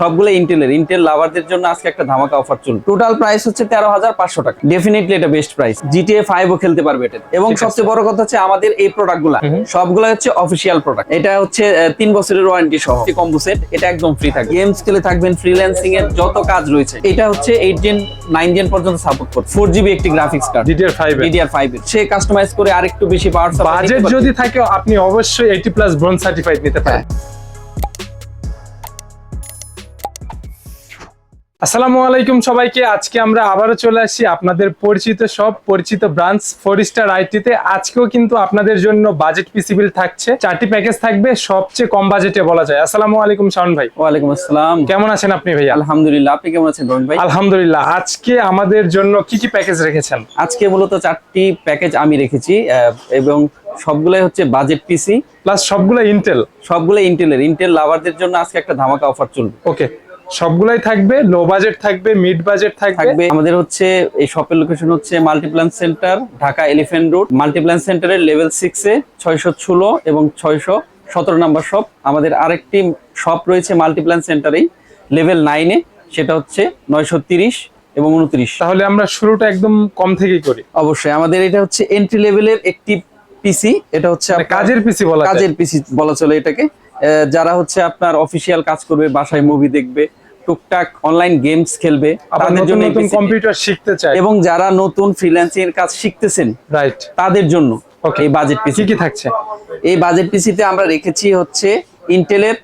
সবগুলো ইন্টেলের ইন্টেল লাভারদের জন্য আজকে একটা ধামাকা অফার চলবে। টোটাল প্রাইস হচ্ছে তেরো হাজার পাঁচশো টাকা। ডেফিনেটলি এটা বেস্ট প্রাইস জিটিএ ফাইভ ও খেলতে পারবে এটা। এবং সবচেয়ে বড় কথা হচ্ছে আমাদের এই প্রোডাক্টগুলা সবগুলো হচ্ছে অফিসিয়াল প্রোডাক্ট এটা হচ্ছে তিন বছরের ওয়ারেন্টি সহ। কম্বো সেট এটা একদম ফ্রি থাকবে। গেমস খেলে থাকবেন ফ্রিল্যান্সিং এর যত কাজ রয়েছে। এটা হচ্ছে এইট জেন নাইন জেন পর্যন্ত সাপোর্ট করবে। ফোর জিবি একটি graphics card DDR five DDR five এর সে কাস্টমাইজ করে আরেকটু বেশি পাওয়ার বাজেট যদি থাকে আপনি অবশ্যই এইটি প্লাস ব্রোঞ্জ সার্টিফাইড নিতে পারেন। আসসালামু আলাইকুম সবাইকে। আজকে আমরা আবারও চলে আসি আপনাদের পরিচিত সব পরিচিত ব্রাঞ্চ ফোর স্টার আইটিতে আজকেও কিন্তু আপনাদের জন্য বাজেট পিসিবিল থাকছে। চারটি প্যাকেজ থাকবে সবচেয়ে কম বাজেটে বলা যায়। আসসালামু আলাইকুম শাওন ভাই। ওয়ালাইকুম আসসালাম। কেমন আছেন আপনি ভাই আলহামদুলিল্লাহ আপনি কেমন আছেন রোহন ভাই? আলহামদুলিল্লাহ। আজকে আমাদের জন্য কি কি প্যাকেজ রেখেছেন? আজকে মূলত চারটি প্যাকেজ আমি রেখেছি এবং সবগুলাই হচ্ছে বাজেট পিসি প্লাস সবগুলো ইন্টেল সবগুলো ইন্টেলের ইন্টেল লাভারদের জন্য আজকে একটা ধামাকা অফার চলবে। ওকে সবগুলাই থাকবে লো বাজেট থাকবে মিড বাজেট থাকবে। আমাদের হচ্ছে এই শপের লোকেশন হচ্ছে multiplan centre Dhaka elephant road multiplan সেন্টারের লেভেল সিক্সে ছয়শো ষোলো এবং ছয়শো সতেরো নম্বর শপ আমাদের আরেকটি শপ রয়েছে মাল্টিপ্ল্যান সেন্টারেই লেভেল নাইনে সেটা হচ্ছে নয়শো তিরিশ এবং উনত্রিশ। তাহলে আমরা শুরুটা একদম কম থেকেই করি। অবশ্যই আমাদের এটা হচ্ছে এন্ট্রি লেভেলের একটি পিসি এটা হচ্ছে মানে কাজের পিসি বলা কাজের পিসি বলা চলে এটাকে। যারা হচ্ছে আপনার অফিসিয়াল কাজ করবে বাসায় মুভি দেখবে টুকটাক অনলাইন গেমস খেলবে তাদের জন্য নতুন কম্পিউটার শিখতে চাই এবং যারা নতুন ফ্রিল্যান্সিং এর কাজ শিখতেছেন রাইট তাদের জন্য. এই বাজেট পিসি কি থাকছে? এই বাজেট পিসিতে আমরা রেখেছি হচ্ছে ইন্টেলের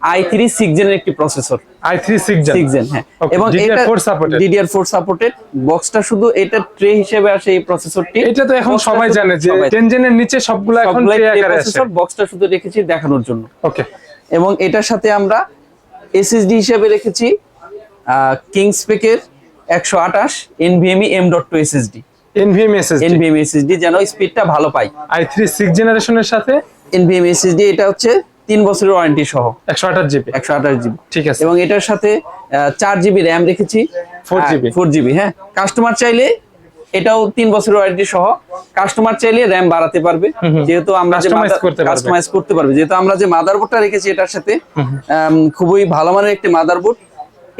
আই থ্রি সিক্স জেনের একটি processor i three six gen হ্যাঁ। এবং DDR4 supported। DDR four supported বক্সটা শুধু এটা ট্রে হিসেবে আসে এই প্রসেসরটি এটা তো এখন সবাই জানে যে সবাই- টেন জেনের নিচে সবগুলো এখন ট্রে আকারে আসে বক্সটা শুধু রেখেছি দেখানোর জন্য। ওকে এবং এটার সাথে আমরা এসএসডি হিসাবে রেখেছি কিংস পেকের একশো আঠাশ NVMe M dot two SSD NVMe SSD NVMe SSD যেন স্পিডটা ভালো পাই। আই থ্রি সিক্স জেনারেশনের সাথে? এনভিএম এসএসডি এটা হচ্ছে তিন বছরের ওয়ারেন্টি সহ। একশো আঠাশ জিবি একশো আঠাশ জিবি ঠিক আছে। এবং এটার সাথে চার জিবি র্যাম রেখেছি। ফোর জিবি ফোর জিবি হ্যাঁ। কাস্টমার চাইলে এটাও তিন বছরের ওয়ারেন্টি সহ। কাস্টমার চাইলে র্যাম বাড়াতে পারবে। যেহেতু আমরা। কাস্টমাইজ করতে পারবে। যেহেতু আমরা যে মাদারবোর্ডটা রেখেছি এটার সাথে খুবই ভালো মানের একটি মাদারবোর্ড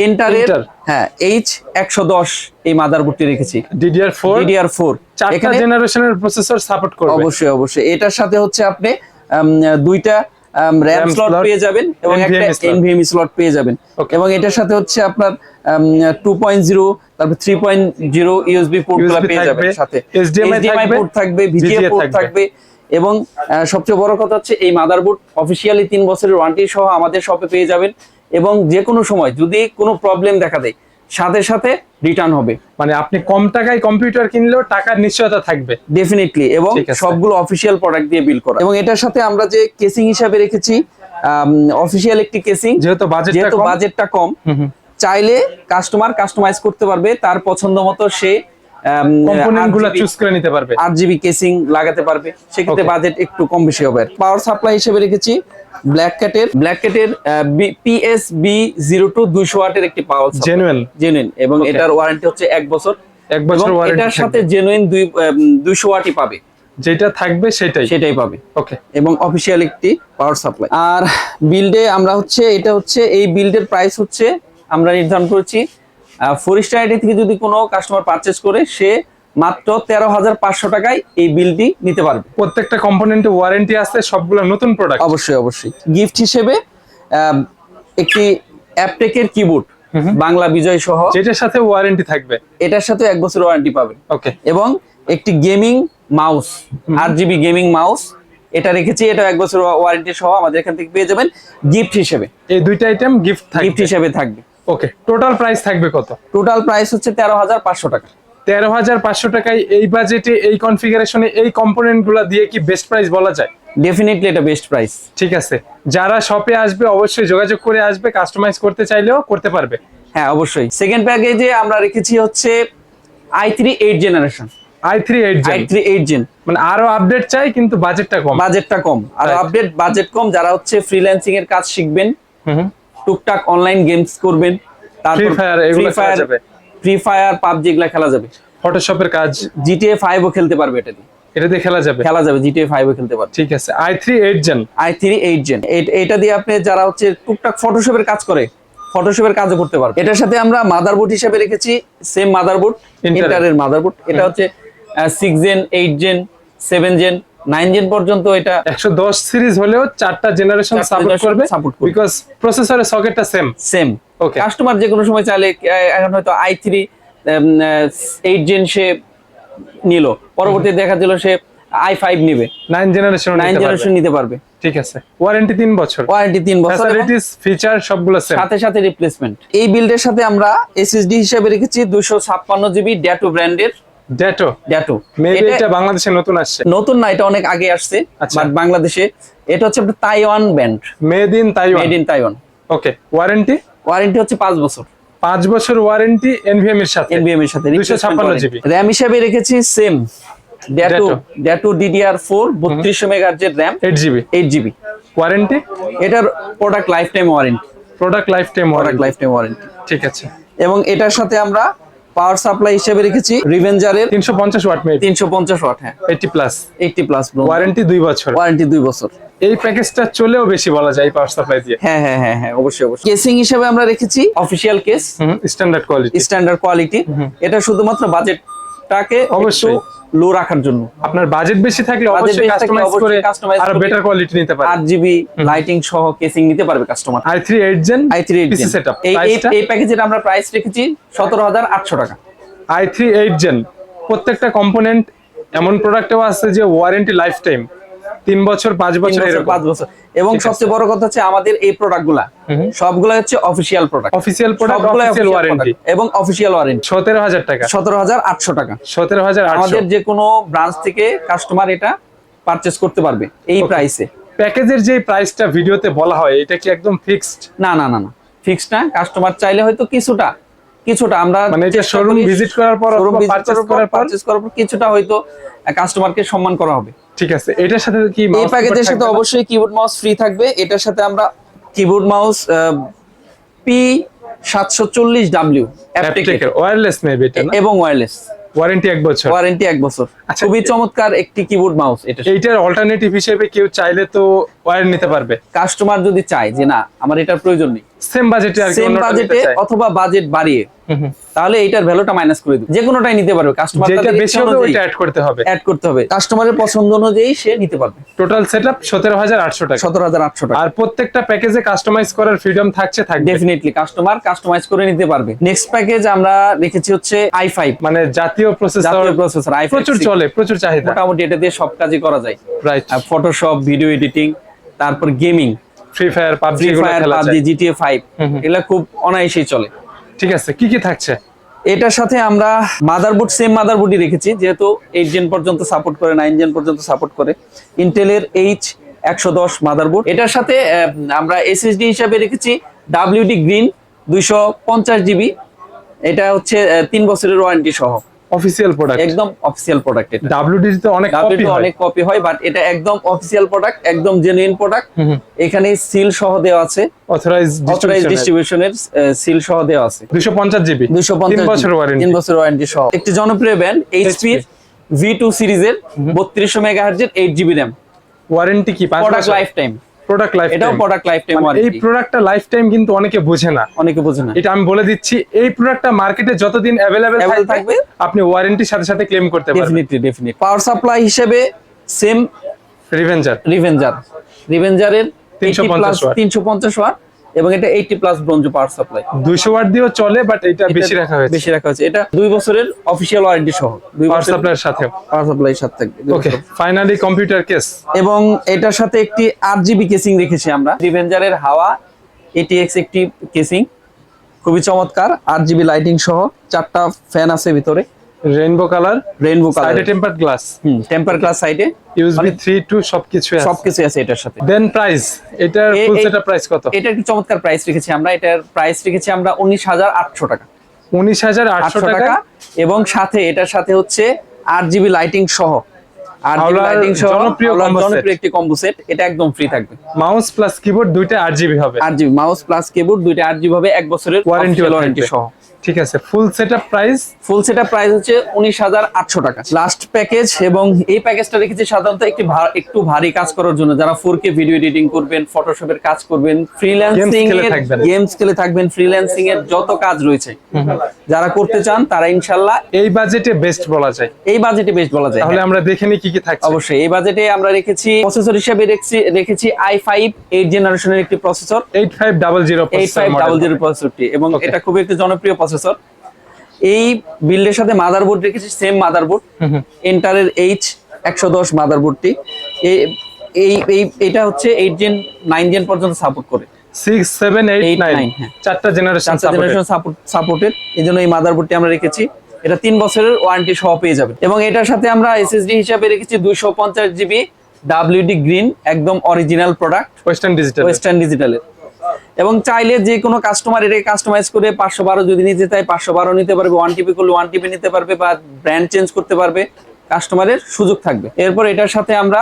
এন্টারের হ্যাঁ এইচ একশো দশ এই মাদারবোর্ডটি রেখেছি। ডিডিআর ফোর ডিডিআর ফোর চারটা জেনারেশনের প্রসেসর সাপোর্ট করবে। অবশ্যই অবশ্যই। এটার সাথে হচ্ছে আপনি দুইটা র্যাম RAM স্লট পেয়ে যাবেন এবং একটা। এনভিএমই স্লট পেয়ে যাবেন এবং এটার সাথে হচ্ছে আপনার টু পয়েন্ট জিরো তারপর থ্রি পয়েন্ট জিরো ইউএসবি পোর্টগুলো USB পেয়ে যাবেন সাথে থাকবে, পোর্ট থাকবে ভিজিএ পোর্ট থাকবে। এবং সবচেয়ে বড় কথা হচ্ছে এই মাদারবোর্ড অফিসিয়ালি তিন বছরের ওয়ারেন্টি সহ আমাদের শপে পেয়ে যাবেন এবং যে কোনো সময় যদি কোনো প্রবলেম দেখা দেয় সাথে সাথে রিটার্ন হবে। মানে আপনি কম টাকায় কম্পিউটার কিনলেও টাকার নিশ্চয়তা থাকবে। ডেফিনেটলি এবং সবগুলো অফিসিয়াল প্রোডাক্ট দিয়ে বিল করা। এবং এটার সাথে আমরা যে কেসিং হিসাবে রেখেছি অফিসিয়াল একটি কেসিং যেহেতু যেহেতু বাজেটটা কম চাইলে কাস্টমার কাস্টমাইজ করতে পারবে তার পছন্দ মতো সে গুলো চুজ করে নিতে পারবে। আট জিবি কেসিং লাগাতে পারবে। সেক্ষেত্রে বাজেট একটু কম বেশি হবে। পাওয়ার সাপ্লাই হিসেবে রেখেছি ব্ল্যাক ক্যাটের ব্ল্যাক ক্যাটের পিএস বি জিরো টু দুইশো ওয়াটের একটি পাওয়ার জেনুয়েল জেনুইন এবং এটার ওয়ারেন্টি হচ্ছে এক বছর। এক বছর ওয়ারেন্টি এটার সাথে জেনুইন দুই দুইশো ওয়াটই পাবে। যেটা থাকবে সেটাই। সেটাই পাবে। ওকে এবং অফিসিয়াল একটি পাওয়ার সাপ্লাই আর বিল্ডে আমরা হচ্ছে এটা হচ্ছে এই বিল্ডের প্রাইস হচ্ছে আমরা নির্ধারণ করেছি ফোর স্টার আইডি থেকে যদি কোনো কাস্টমার পারচেস করে সে মাত্র তেরো হাজার পাঁচশো টাকায় এই বিলটি নিতে পারবে। প্রত্যেকটা কম্পোনেন্টে ওয়ারেন্টি আছে সবগুলো নতুন প্রোডাক্ট অবশ্যই অবশ্যই। গিফট হিসেবে একটি অ্যাপটেকের কিবোর্ড বাংলা বিজয় সহ। যেটার সাথে ওয়ারেন্টি থাকবে। এটার সাথে এক বছর ওয়ারেন্টি পাবেন। ওকে এবং একটি গেমিং মাউস আট জিবি গেমিং মাউস এটা রেখেছি এটা এক বছর ওয়ারেন্টি সহ আমাদের এখান থেকে পেয়ে যাবেন গিফট হিসেবে। এই দুইটা আইটেম গিফট গিফট হিসেবে থাকবে। ওকে টোটাল প্রাইস থাকবে কত? টোটাল প্রাইস হচ্ছে তেরো হাজার পাঁচশো টাকা। তেরো হাজার পাঁচশো টাকায় এই বাজেটে এই কনফিগারেশনে এই কম্পোনেন্টগুলো দিয়ে কি বেস্ট প্রাইস বলা যায়? ডেফিনেটলি এটা বেস্ট প্রাইস ঠিক আছে। যারা শপে আসবে অবশ্যই যোগাযোগ করে আসবে কাস্টমাইজ করতে চাইলেও করতে পারবে। হ্যাঁ অবশ্যই। সেকেন্ড প্যাকেজে আমরা রেখেছি হচ্ছে i three eight generation i three eight i three eight gen মানে আরও আপডেট চাই কিন্তু বাজেটটা কম। বাজেটটা কম। আর আপডেট বাজেট কম। যারা হচ্ছে ফ্রিল্যান্সিং এর কাজ শিখবেন হুম টুকটাক অনলাইন গেমস করবেন Free Fire এগুলো খেলা যাবে। ফ্রি ফায়ার পাবজি এগুলা খেলা যাবে। ফটোশপের কাজ। জিটিএ ফাইভও খেলতে পারবে এটা দিয়ে এটা দিয়ে খেলা যাবে? খেলা যাবে জিটিএ খেলতে পারবে। ঠিক আছে। I three eight gen i three eight gen এটা দিয়ে আপনি যারা হচ্ছে টুকটাক ফটোশপের কাজ করে ফটোশপের কাজও করতে পারবে। এটার সাথে আমরা মাদারবোর্ড হিসেবে রেখেছি সেম মাদারবোর্ড। ইন্টারের মাদারবোর্ড এটা হচ্ছে six gen eight gen seven gen nine gen পর্যন্ত এটা একশো দশ সিরিজ হলেও চারটা জেনারেশন সাপোর্ট করবে। বিকজ প্রসেসরের সকেটটা সেম সেম. কাস্টমার যে কোনো সময় চাইলে এখন হয়তো আই থ্রি এইট জেন সে নিল। পরবর্তীতে দেখা দিল সে আই ফাইভ নিবে। নাইন জেনারেশন নাইন জেনারেশন নিতে পারবে। ঠিক আছে। ওয়ারেন্টি তিন বছর। ওয়ারেন্টি তিন বছর। ফ্যাসিলিটিস ফিচার সবগুলো সাথে সাথে রিপ্লেসমেন্ট এই বিল্ডের সাথে আমরা এসএসডি হিসেবে রেখেছি দুশো ছাপ্পান্ন জিবি ড্যাটু ব্র্যান্ডের ড্যাটু মেবি এটা বাংলাদেশে নতুন আসছে। নতুন না এটা অনেক আগে আসছে আচ্ছা। বাট বাংলাদেশে এটা হচ্ছে Taiwan brand made in Taiwan made in Taiwan okay warranty warranty হচ্ছে পাঁচ বছর। পাঁচ বছর ওয়ারেন্টি এনভিএম এর সাথে। এনবিএম এর সাথে 256 GB র্যাম হিসেবে রেখেছি সেম ড্যাটু। ড্যাটু ডিডিআর ফোর বত্রিশশো মেগাহার্জের RAM eight GB eight GB warranty এটার product lifetime warranty product lifetime product warranty lifetime warranty ঠিক আছে। এবং এটার সাথে আমরা পাওয়ার সাপ্লাই হিসেবে রেখেছি রিভেঞ্জারের তিনশো পঞ্চাশ ওয়াট মেবি তিনশো পঞ্চাশ ওয়াট হ্যাঁ। Eighty plus eighty plus warranty দুই বছর। ওয়ারেন্টি দুই বছর। এই প্যাকেজটা চলেও বেশি বলা যায় পাওয়ার সাপ্লাই দিয়ে। হ্যাঁ হ্যাঁ হ্যাঁ হ্যাঁ অবশ্যই অবশ্যই। কেসিং হিসেবে আমরা রেখেছি official case standard quality standard quality এটা শুধুমাত্র বাজেটটাকে অবশ্যই। লো রাখার জন্য। আপনার বাজেট বেশি থাকলে অবশ্যই কাস্টমাইজ করে আর বেটার কোয়ালিটি নিতে পারে আট জিবি লাইটিং সহ কেসিং নিতে পারবে customer i three eight gen i three PC setup এই এই- প্যাকেজের আমরা প্রাইস রেখেছি সতেরো হাজার আটশো টাকা। আই থ্রি এইট জেন প্রত্যেকটা কম্পোনেন্ট এমন প্রোডাক্টও আছে যে ওয়ারেন্টি লাইফ টাইম তিন বছর পাঁচ বছর পাঁচ বছর। এবং সবচেয়ে বড় কথা হচ্ছে আমাদের এই প্রোডাক্টগুলা সবগুলো হচ্ছে official product official product official warranty এবং অফিসিয়াল ওয়ারেন্টি সতেরো হাজার টাকা। সতেরো হাজার আটশো টাকা। সতেরো হাজার আমাদের যে কোনো ব্রাঞ্চ থেকে কাস্টমার এটা পারচেস করতে পারবে এই প্রাইসে প্যাকেজের যে প্রাইসটা ভিডিওতে বলা হয় এটা কি একদম ফিক্সড না না না না। ফিক্সড না। কাস্টমার চাইলে হয়তো কিছুটা কিছুটা আমরা মানে এটা শোরুম ভিজিট করার পর পারচেজ করার পর, করার করার পর কিছুটা হয়তো কাস্টমারকে সম্মান করা হবে। ঠিক আছে এটার সাথে কি এই প্যাকেজের সাথে অবশ্যই কিবোর্ড মাউস ফ্রি থাকবে। এটার সাথে আমরা কিবোর্ড মাউস পি সাতশো চল্লিশ ডাব্লিউ Aptec-এর ওয়্যারলেস মেবি এটা না? এবং ওয়্যারলেস ওয়ারেন্টি এক বছর। ওয়ারেন্টি এক বছর। আচ্ছা, খুবই চমৎকার একটি কিবোর্ড মাউস এটা। এইটার অল্টারনেটিভ হিসেবে কেউ চাইলে তো ওয়্যার নিতে পারবে। কাস্টমার যদি চায় যে না আমার এটার প্রয়োজন নেই সেম বাজেটে আর সেম বাজেটে অথবা বাজেট বাড়িয়ে। তাহলে এইটার ভ্যালুটা মাইনাস করে দিবে। যে কোনোটাই নিতে পারবে কাস্টমার যেটা বেশি হবে ওইটা অ্যাড করতে হবে। অ্যাড করতে হবে। কাস্টমারের পছন্দ অনুযায়ী সে নিতে পারবে। টোটাল সেটআপ সতেরো হাজার আটশো টাকা। সতেরো হাজার আটশো টাকা। আর প্রত্যেকটা প্যাকেজে কাস্টমাইজ করার ফ্রিডম থাকছে থাকবে। ডেফিনেটলি কাস্টমার কাস্টমাইজ করে নিতে পারবে। নেক্সট প্যাকেজ আমরা রেখেছি হচ্ছে আই ফাইভ মানে জাতীয় প্রসেসর জাতীয় প্রসেসর আই প্রচুর চলে প্রচুর চাহিদা। মোটামুটি এটা দিয়ে সব কাজই করা যায়। রাইট ফটোশপ ভিডিও এডিটিং তারপর gaming Free Fire PUBG Free Fire PUBG GTA five. এগুলা খুব অনায়াসেই চলে। ঠিক আছে কি কি থাকছে? এটার সাথে আমরা মাদারবোর্ড সেম মাদারবোর্ডই রেখেছি যেহেতু এইট জেন পর্যন্ত সাপোর্ট করে নাইন জেন পর্যন্ত সাপোর্ট করে। ইন্টেলের এইচ একশো দশ মাদারবোর্ড এটার সাথে আমরা এসএসডি হিসাবে রেখেছি ডাব্লিউডি গ্রিন দুইশো পঞ্চাশ জিবি এটা হচ্ছে তিন বছরের ওয়ারেন্টি সহ। অফিসিয়াল প্রোডাক্ট একদম অফিসিয়াল প্রোডাক্ট এটা। ডাব্লিউডি তে অনেক কপি হয়। অনেক কপি হয় বাট এটা একদম অফিসিয়াল প্রোডাক্ট একদম জেনুইন প্রোডাক্ট। এখানে সিল সহ দেওয়া আছে। অথরাইজ ডিস্ট্রিবিউশনের সিল সহ দেওয়া আছে। 250 জিবি দুইশো তিন বছর ওয়ারেন্টি তিন বছর ওয়ারেন্টি সহ। একটি জনপ্রিয় ব্যান্ড এইচপি ভি টু সিরিজের বত্রিশশো মেগাহার্জের এইট জিবি র্যাম ওয়ারেন্টি কি? Product lifetime product life এটাও প্রোডাক্ট লাইফ টাইম এই প্রোডাক্টটা লাইফ টাইম কিন্তু অনেকে বোঝে না। অনেকে বোঝে না। এটা আমি বলে দিচ্ছি এই প্রোডাক্টটা মার্কেটে যতদিন অ্যাভেলেবেল থাকবে আপনি ওয়ারেন্টির সাথে সাথে ক্লেম করতে পারবেন। ডেফিনেটলি ডেফিনেটলি পাওয়ার সাপ্লাই হিসেবে সেম রিভেঞ্জার রিভেঞ্জার রিভেঞ্জারের 350 প্লাস watt। তিনশো পঞ্চাশ ওয়াট এবং এটা eighty plus bronze power supply 200 watt দিয়েও চলে বাট এটা বেশি রাখা হয়েছে। বেশি রাখা হয়েছে। এটা দুই বছরের অফিসিয়াল ওয়ারেন্টি সহ। দুই পাওয়ার সাপ্লাইয়ের সাথে। পাওয়ার সাপ্লাই সাথে থাকবে। ওকে ফাইনালি কম্পিউটার কেস এবং এটার সাথে একটি আট জিবি কেসিং রেখেছি আমরা। রিভেঞ্জারের হাওয়া এটিএক্স একটি কেসিং খুবই চমৎকার আট জিবি লাইটিং সহ চারটা ফ্যান আছে ভিতরে। রেইনবো কালার রেইনবো কালার সাইডে tempered glass hmm temper class সাইডে ইউএসবি 3 2 সবকিছু আছে। সবকিছু আছে এটার সাথে। দেন প্রাইস এটার ফুল সেটআপ প্রাইস কত? এটার একটি চমৎকার প্রাইস রেখেছি আমরা। এটার প্রাইস রেখেছি আমরা উনিশ হাজার আটশো টাকা। 19800 আটশো টাকা। এবং সাথে এটার সাথে হচ্ছে আট জিবি লাইটিং সহ। জিবি লাইটিং সহ জনপ্রিয় জনপ্রিয় একটি কম্বো সেট এটা একদম ফ্রি থাকবে। মাউস প্লাস কিবোর্ড দুইটা 8 জিবি হবে। আট জিবি মাউস প্লাস কিবোর্ড দুইটা আট জিবি হবে এক বছরের ওয়ারেন্টি ওয়ারেন্টি সহ। ঠিক আছে full setup price full setup price হচ্ছে উনিশ হাজার আটশো টাকা। লাস্ট প্যাকেজ এবং এই প্যাকেজটা রেখেছি সাধারণত একটি একটু ভারী কাজ করার জন্য। যারা ফোর কে ভিডিও এডিটিং করবেন ফটোশপের কাজ করবেন ফ্রিল্যান্সিং এর গেমস খেলে থাকবেন ফ্রিল্যান্সিং এর যত কাজ রয়েছে। যারা করতে চান তারা ইনশাল্লাহ এই বাজেটে বেস্ট বলা যায়। এই বাজেটে বেস্ট বলা যায়। তাহলে আমরা দেখে নিই কি কি থাকছে। অবশ্যই এই বাজেটে আমরা রেখেছি প্রসেসর হিসেবে রেখেছি রেখেছি আই ফাইভ এইট জেনারেশনের একটি processor eight five double zero eight five double zero প্রসেসরটি এবং এটা খুবই একটি জনপ্রিয় প্রসেসর এই বিল্ডের সাথে মাদারবোর্ড রেখেছি সেম মাদারবোর্ড এন্টারের এইচ একশো দশ মাদারবোর্ডটি এই এই এটা হচ্ছে এইট জেন নাইন জেন পর্যন্ত সাপোর্ট করে। সিক্স সেভেন এইট নাইন হ্যাঁ। চারটা জেনারেশন জেনারেশন সাপোর্ট সাপোর্টেড এই জন্য এই মাদারবোর্ডটি আমরা রেখেছি। এটা তিন বছরের ওয়ারেন্টি সহ পেয়ে যাবে এবং এটার সাথে আমরা এসএসডি হিসাবে রেখেছি দুইশো পঞ্চাশ জিবি ডাব্লিউডি গ্রিন একদম original product Western Digital Western ডিজিটালের এবং চাইলে যে কোনো কাস্টমার এটাকে কাস্টমাইজ করে পাঁচশো বারো যদি নিতে চায় পাঁচশো বারো নিতে পারবে ওয়ান টিপি করলে ওয়ান টিপি নিতে পারবে বা ব্র্যান্ড চেঞ্জ করতে পারবে কাস্টমারের সুযোগ থাকবে। এরপর এটার সাথে আমরা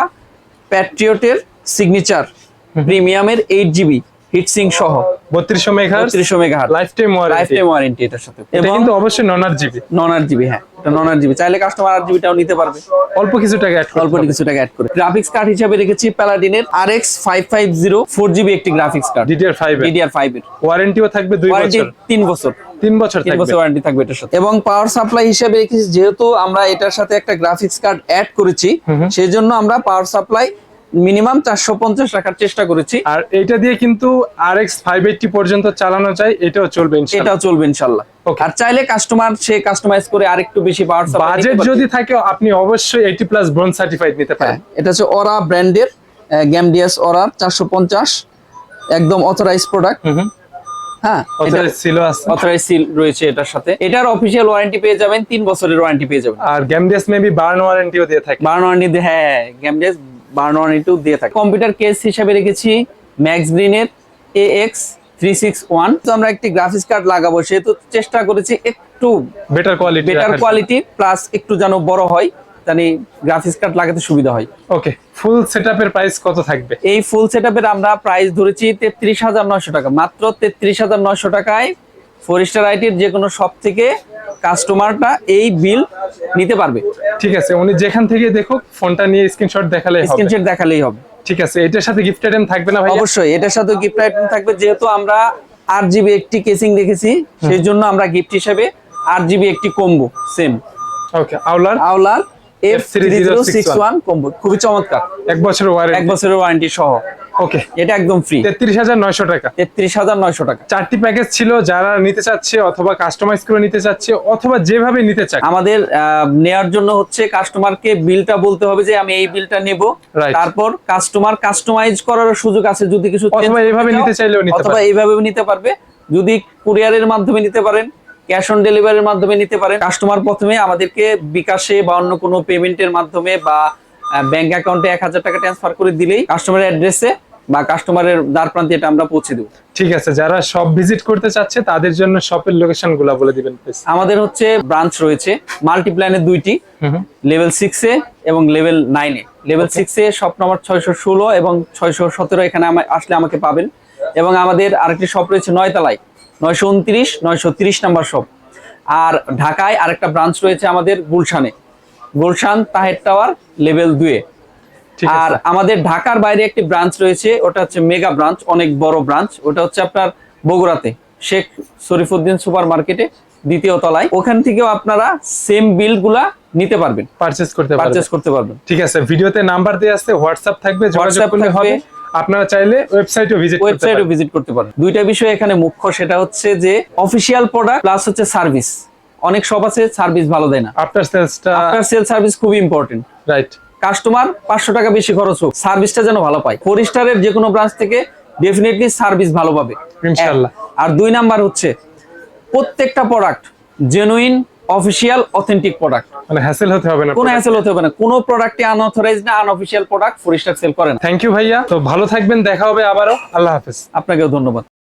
প্যাট্রিয়টের সিগনেচার প্রিমিয়ামের এইট জিবি হিটসিং সহ। Lifetime lifetime warranty এটার সাথে। এটা কিন্তু অবশ্যই নন আট জিবি নন আট জিবি হ্যাঁ। এটা নন আট জিবি চাইলে কাস্টমার আট জিবিটাও নিতে পারবে। অল্প কিছু টাকা অ্যাড অল্প কিছু টাকা অ্যাড করে। গ্রাফিক্স কার্ড হিসাবে রেখেছি প্যালাডিনের R X five five zero four GB একটি graphics card DDR five DDR five এর। ওয়ারেন্টিও থাকবে দুই বছর। তিন বছর। তিন বছর তিন বছর ওয়ারেন্টি থাকবে এটার সাথে। এবং পাওয়ার সাপ্লাই হিসেবে রেখেছি যেহেতু আমরা এটার সাথে একটা গ্রাফিক্স কার্ড অ্যাড করেছি সেই জন্য আমরা পাওয়ার সাপ্লাই মিনিমাম চারশো পঞ্চাশ রাখার চেষ্টা করেছি। আর এইটা দিয়ে কিন্তু আর এক্স ফাইভ এইটটি পর্যন্ত চালানো যায় এটাও চলবে এটাও চলবে ইনশাল্লাহ. আর চাইলে কাস্টমার সে কাস্টমাইজ করে আরেকটু বেশি পাওয়ার বাজেট যদি থাকে আপনি অবশ্যই এইটি প্লাস সার্টিফাইড নিতে হ্যাঁ পারেন এটা হচ্ছে ওরা ব্র্যান্ডের গ্যামডিয়াস চারশো পঞ্চাশ একদম অথরাইজ প্রোডাক্ট হ্যাঁ অথবা অথরাইজ সিল রয়েছে এটার সাথে। এটার অফিসিয়াল ওয়ারেন্টি পেয়ে যাবেন তিন বছরের ওয়ারেন্টি পেয়ে যাবেন। আর গ্যামডিয়াস মেবি বার্ন ওয়ারেন্টিও দিয়ে থাকে। বার্ন ওয়ারেন্টি হ্যাঁ বার্ন ওয়ারেন্টি দিয়ে থাকে। কম্পিউটার কেস হিসাবে রেখেছি ম্যাক্স গ্রিনের A X three six one. তো আমরা একটি গ্রাফিক্স কার্ড লাগাবো সেহেতু চেষ্টা করেছি একটু better quality better quality plus একটু যেন বড় হয় জানি গ্রাফিক্স কার্ড লাগাতে সুবিধা হয়। ওকে ফুল সেটআপের প্রাইস কত থাকবে? এই ফুল সেটআপের আমরা প্রাইস ধরেছি তেত্রিশ হাজার নয়শো টাকা। মাত্র তেত্রিশ হাজার নয়শো টাকায় ফোর স্টার আইটির যে কোনো শপ থেকে কাস্টমারটা এই বিল নিতে পারবে। ঠিক আছে উনি যেখান থেকে দেখুক ফোনটা নিয়ে স্ক্রিনশট দেখালে হবে। স্ক্রিনশট দেখালেই হবে। ঠিক আছে এটার সাথে গিফট আইটেম থাকবে না ভাই অবশ্যই এটার সাথে গিফট আইটেম থাকবে যেহেতু আমরা আট জিবি একটি কেসিং দেখেছি সেই জন্য আমরা গিফট হিসেবে আট জিবি একটি কম্বো সেম ওকে আউলার? আওলার F three zero six F3061 combo খুবই চমৎকার। এক বছর এক বছরের ওয়ারেন্টি সহ। ওকে এটা একদম ফ্রি তেত্রিশ হাজার নয়শো টাকা। তেত্রিশ হাজার নয়শো টাকা। চারটি প্যাকেজ ছিল যারা নিতে চাচ্ছে অথবা কাস্টমাইজ করে নিতে চাচ্ছে অথবা যেভাবে নিতে চায় আমাদের নেয়ার জন্য হচ্ছে কাস্টমারকে বিলটা বলতে হবে যে আমি এই বিলটা নেব। তারপর কাস্টমার কাস্টমাইজ করার সুযোগ আছে যদি কিছু অথবা এইভাবে নিতে চাইলেও নিতে অথবা। এইভাবেও নিতে পারবে। যদি কুরিয়ারের মাধ্যমে নিতে পারেন ক্যাশ অন ডেলিভারির মাধ্যমে নিতে পারেন। কাস্টমার প্রথমে আমাদেরকে বিকাশে বা অন্য কোনো পেমেন্টের মাধ্যমে বা ব্যাংক অ্যাকাউন্টে এক হাজার টাকা ট্রান্সফার করে দিলেই কাস্টমারের অ্যাড্রেসে বা কাস্টমারের দ্বার প্রান্তে এটা আমরা পৌঁছে দেবো। ঠিক আছে যারা সব ভিজিট করতে চাচ্ছে তাদের জন্য শপের লোকেশনগুলা বলে দিবেন আমাদের হচ্ছে ব্রাঞ্চ রয়েছে মাল্টিপ্ল্যানের দুইটি লেভেল সিক্সে এবং লেভেল নাইনে লেভেল সিক্সে শপ নম্বর ছয়শো ষোলো এবং ছয়শো সতেরো এখানে আসলে আমাকে পাবেন। এবং আমাদের আরেকটি শপ রয়েছে নয়তলায় নয়শো উনত্রিশ নয়শো তিরিশ নাম্বার শপ। আর ঢাকায় আরেকটা ব্রাঞ্চ রয়েছে আমাদের গুলশানে। গুলশান তাহের টাওয়ার লেভেল দুয়ে। আর আমাদের ঢাকার বাইরে একটি ব্রাঞ্চ রয়েছে ওটা হচ্ছে মেগা ব্রাঞ্চ অনেক বড় ব্রাঞ্চ। ওটা হচ্ছে আপনার বগুড়াতে শেখ শরীফুদ্দিন সুপার মার্কেটে দ্বিতীয় তলায়। ওখান থেকেও আপনারা সেম বিলগুলা নিতে পারবেন। পারচেজ করতে পারচেস করতে পারবেন। ঠিক আছে ভিডিওতে নাম্বার দেওয়া আছে হোয়াটসঅ্যাপ থাকবে যোগাযোগ করলে হবে। আপনারা চাইলে ওয়েবসাইটও ভিজিট করতে ওয়েবসাইটে পারেন। ভিজিট করতে পারেন। দুইটা বিষয় এখানে মুখ্য সেটা হচ্ছে যে অফিসিয়াল প্রোডাক্ট প্লাস হচ্ছে সার্ভিস অনেক সব আছে সার্ভিস ভালো দেয় না। আফটার সেলসটা আপনার সেল সার্ভিস খুবই ইম্পর্টেন্ট রাইট কাস্টমার পাঁচশো টাকা বেশি খরচ হোক সার্ভিসটা যেন ভালো পায়। ফোর স্টারের যে কোনো ব্রাঞ্চ থেকে ডেফিনেটলি সার্ভিস ভালো পাবে। ইনশাআল্লাহ। আর দুই নাম্বার হচ্ছে প্রত্যেকটা product genuine official authentic product মানে হ্যাসেল হতে হবে না কোনো হ্যাসেল হতে হবে না। কোনো প্রোডাক্টে আনঅথরাইজ না unofficial product four star sell করে না। থ্যাংক ইউ ভাইয়া। তো ভালো থাকবেন দেখা হবে আবারও। আল্লাহ হাফেজ। আপনাকেও ধন্যবাদ।